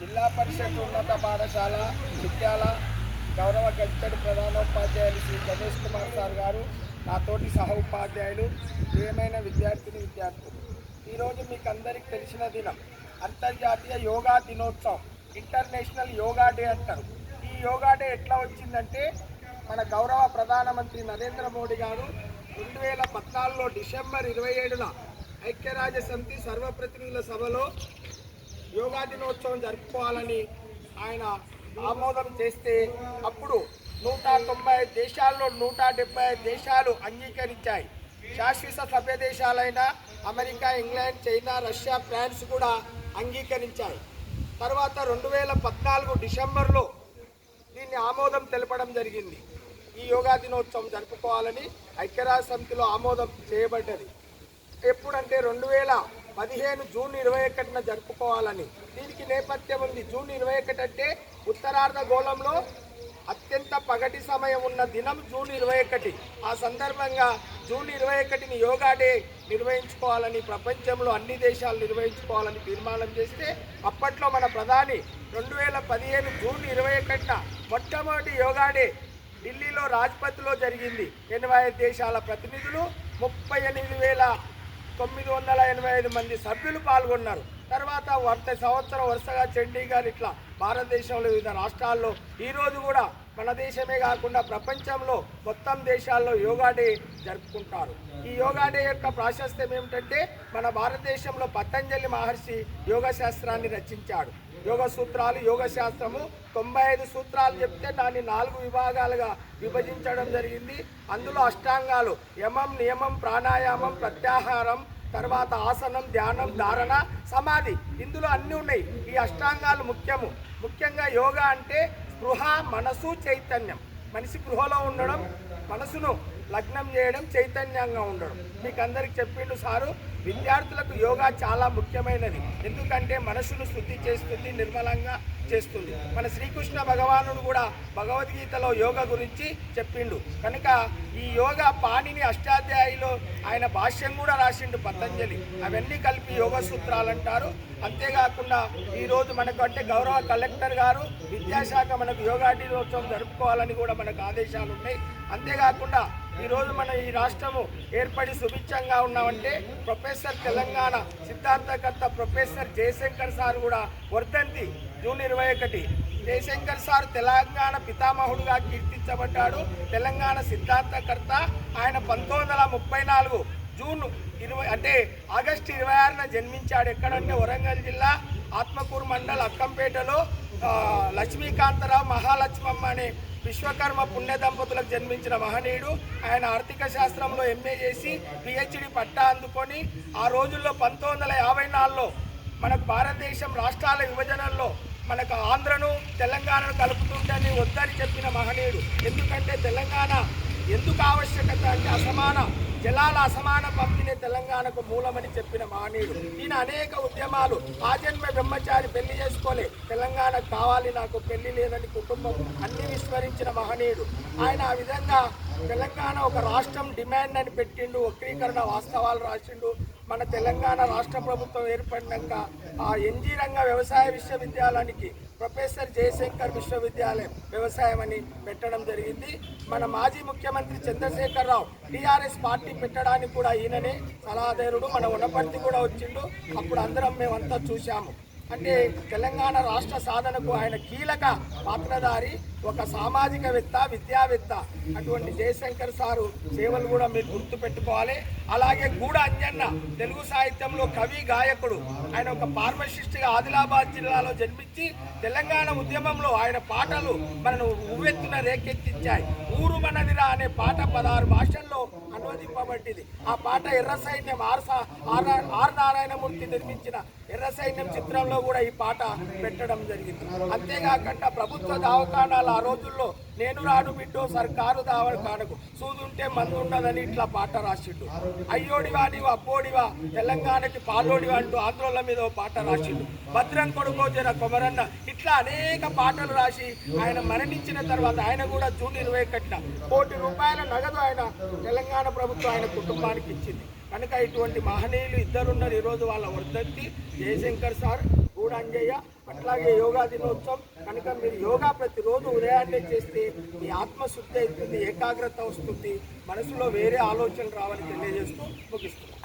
జిల్లా పరిషత్ ఉన్నత పాఠశాల ముత్యాల గౌరవ గజ్జడి ప్రధానోపాధ్యాయులు శ్రీ గణేష్ కుమార్ సార్ గారు నాతోటి సహ ఉపాధ్యాయులు ప్రియమైన విద్యార్థిని విద్యార్థులు. ఈరోజు మీకు అందరికీ తెలిసిన దినం అంతర్జాతీయ యోగా దినోత్సవం ఇంటర్నేషనల్ యోగా డే అంటారు. ఈ యోగా డే ఎట్లా వచ్చిందంటే మన గౌరవ ప్రధానమంత్రి నరేంద్ర మోడీ గారు రెండు వేల పద్నాలుగులో డిసెంబర్ ఇరవై ఏడున ఐక్యరాజ్య సమితి సర్వప్రతినిధుల సభలో యోగా దినోత్సవం జరుపుకోవాలని ఆయన ఆమోదం చేస్తే అప్పుడు నూట తొంభై దేశాల్లో నూట డెబ్బై దేశాలు అంగీకరించాయి. శాశ్వత సభ్య దేశాలైన America England China Russia France కూడా అంగీకరించాయి. తర్వాత రెండు వేల పద్నాలుగు డిసెంబర్లో దీన్ని ఆమోదం తెలపడం జరిగింది. ఈ యోగా దినోత్సవం జరుపుకోవాలని ఐక్యరాజ్య సమితిలో ఆమోదం చేయబడ్డది. ఎప్పుడంటే రెండు వేల పదిహేను జూన్ ఇరవై ఒకటిన జరుపుకోవాలని. దీనికి నేపథ్యం ఉంది. జూన్ ఇరవై ఒకటి అంటే ఉత్తరార్ధ గోళంలో అత్యంత పగటి సమయం ఉన్న దినం జూన్ ఇరవై ఒకటి. ఆ సందర్భంగా జూన్ ఇరవై ఒకటిని యోగా డే నిర్వహించుకోవాలని ప్రపంచంలో అన్ని దేశాలు నిర్వహించుకోవాలని తీర్మానం చేస్తే అప్పట్లో మన ప్రధాని రెండు వేల పదిహేను జూన్ ఇరవై ఒకటిన మొట్టమొదటి యోగా డే ఢిల్లీలో రాజ్పథ్లో జరిగింది. ఎనభై దేశాల ప్రతినిధులు ముప్పై ఎనిమిది వేల తొమ్మిది వందల ఎనభై ఐదు మంది సభ్యులు పాల్గొన్నారు. తర్వాత వర్త సంవత్సరం వరుసగా చండీగఢ్ ఇట్లా భారతదేశంలో వివిధ రాష్ట్రాల్లో ఈరోజు కూడా మన దేశమే కాకుండా ప్రపంచంలో మొత్తం దేశాల్లో యోగా డే జరుపుకుంటారు. ఈ యోగా డే యొక్క ప్రాశస్త్యం ఏమిటంటే మన భారతదేశంలో పతంజలి మహర్షి యోగ శాస్త్రాన్ని రచించాడు. యోగ సూత్రాలు యోగ శాస్త్రము. తొంభై ఐదు సూత్రాలు చెప్తే దాన్ని నాలుగు విభాగాలుగా విభజించడం జరిగింది. అందులో అష్టాంగాలు యమం నియమం ప్రాణాయామం ప్రత్యాహారం తర్వాత ఆసనం ధ్యానం ధారణ సమాధి. ఇందులో అన్నీ ఉన్నాయి. ఈ అష్టాంగాలు ముఖ్యము. ముఖ్యంగా యోగా అంటే స్పృహ మనసు చైతన్యం. మనిషి గృహలో ఉండడం మనసును లగ్నం చేయడం చైతన్యంగా ఉండడం. మీకు అందరికి చెప్పిండు సారు విద్యార్థులకు యోగా చాలా ముఖ్యమైనది. ఎందుకంటే మనసును శుద్ధి చేస్తుంది నిర్మలంగా చేస్తుంది. మన శ్రీకృష్ణ భగవానుడు కూడా భగవద్గీతలో యోగ గురించి చెప్పిండు. కనుక ఈ యోగ పాణిని అష్టాధ్యాయిలో ఆయన భాష్యం కూడా రాసిండు పతంజలి. అవన్నీ కలిపి యోగ సూత్రాలు అంటారు. అంతేకాకుండా ఈరోజు మనకు అంటే గౌరవ కలెక్టర్ గారు విద్యాశాఖ మనకు యోగా దినోత్సవం జరుపుకోవాలని కూడా మనకు ఆదేశాలు ఉన్నాయి. అంతేకాకుండా ఈరోజు మన ఈ రాష్ట్రము ఏర్పడి సుభిక్షంగా ఉన్నామంటే ప్రొఫెసర్ తెలంగాణ సిద్ధార్థకర్త ప్రొఫెసర్ జయశంకర్ సార్ కూడా వర్ధంతి జూన్ ఇరవై ఒకటి. జయశంకర్ సార్ తెలంగాణ పితామహుడుగా కీర్తించబడ్డాడు. తెలంగాణ సిద్ధాంతకర్త ఆయన పంతొమ్మిది వందల ముప్పై నాలుగు జూన్ ఇరవై అంటే ఆగస్టు ఇరవై ఆరున జన్మించాడు ఎక్కడంటే వరంగల్ జిల్లా ఆత్మకూరు మండల్ అక్కంపేటలో లక్ష్మీకాంతరావు మహాలక్ష్మమ్మ అనే విశ్వకర్మ పుణ్య దంపతులకు జన్మించిన మహనీయుడు. ఆయన ఆర్థిక శాస్త్రంలో ఎంఏ చేసి పిహెచ్డి పట్టా అందుకొని ఆ రోజుల్లో పంతొమ్మిది వందల యాభై నాలుగులో మనకు భారతదేశం రాష్ట్రాల విభజనల్లో మనకు ఆంధ్రను తెలంగాణను కలుపుతుంటని వద్దని చెప్పిన మహనీయుడు. ఎందుకంటే తెలంగాణ ఎందుకు ఆవశ్యకత అంటే అసమాన జలాల అసమాన పంపిణీ తెలంగాణకు మూలమని చెప్పిన మహనీయుడు ఈయన అనేక ఉద్యమాలు ఆజన్మ బ్రహ్మచారి పెళ్ళి చేసుకోలే తెలంగాణ కావాలి నాకు పెళ్ళి లేదని కుటుంబం అన్ని విస్మరించిన మహనీయుడు. ఆయన ఆ విధంగా తెలంగాణ ఒక రాష్ట్రం డిమాండ్ అని పెట్టిండు వక్రీకరణ వాస్తవాలు రాసిండు మన తెలంగాణ రాష్ట్ర ప్రభుత్వం ఏర్పడినాక ఆ ఎన్జీ రంగ వ్యవసాయ విశ్వవిద్యాలయానికి ప్రొఫెసర్ జయశంకర్ విశ్వవిద్యాలయం వ్యవసాయం అని పెట్టడం జరిగింది. మన మాజీ ముఖ్యమంత్రి చంద్రశేఖర్ రావు టీఆర్ఎస్ పార్టీ పెట్టడానికి కూడా ఈయననే సలహాదారుడు. మన ఉన్నపర్తి కూడా వచ్చిండు. అప్పుడు అందరం మేమంతా చూశాము. అంటే తెలంగాణ రాష్ట్ర సాధనకు ఆయన కీలక పాత్రధారి ఒక సామాజికవేత్త విద్యావేత్త అటువంటి జయశంకర్ సారు సేవలు కూడా మీరు గుర్తు పెట్టుకోవాలి అలాగే గూడ అంజన్న తెలుగు సాహిత్యంలో కవి గాయకుడు. ఆయన ఒక ఫార్మసిస్ట్గా ఆదిలాబాద్ జిల్లాలో జన్మించి తెలంగాణ ఉద్యమంలో ఆయన పాటలు మనను ఉవ్వెత్తున రేకెత్తించాయి ఊరు మనదిరా అనే పాట పదహారు భాషల్లో అనువదింపబడింది ఆ పాట ఎర్ర సైన్యం ఆర్ సా- ఆర్ ఆర్ నారాయణమూర్తి నిర్మించిన ఎర్ర సైన్యం చిత్రంలో కూడా ఈ పాట పెట్టడం జరిగింది. అంతేకాకుండా ప్రభుత్వ దావకాణాలు ఆ రోజుల్లో నేను రాను బిడ్డో సర్కారు దవాఖానకు సూదుంటే మందు ఉండదని ఇట్లా పాట రాసిండు. అయ్యోడివా నీవు అబ్బోడివా తెలంగాణకి పాలోడివా అంటూ ఆంధ్రోళ్ళ మీద ఓ పాట రాసిండు. భద్రం కొడుకో జన కొమరన్న ఇట్లా అనేక పాటలు రాసి ఆయన మరణించిన తర్వాత ఆయన కూడా జూన్ ఇరవై ఒకటిన కోటి రూపాయల నగదు ఆయన తెలంగాణ ప్రభుత్వం ఆయన కుటుంబానికి ఇచ్చింది. కనుక ఇటువంటి మహనీయులు ఇద్దరున్నారు. ఈరోజు వాళ్ళ వర్ధంతి. జయశంకర్ సార్ గూడంజయ్య అట్లాగే యోగా దినోత్సవం. కనుక మీరు యోగా ప్రతిరోజు ఉదయాన్నే చేస్తే మీ ఆత్మశుద్ధి అవుతుంది ఏకాగ్రత వస్తుంది. మనసులో వేరే ఆలోచనలు రావాలని తెలియజేస్తూ ముగిస్తున్నాం.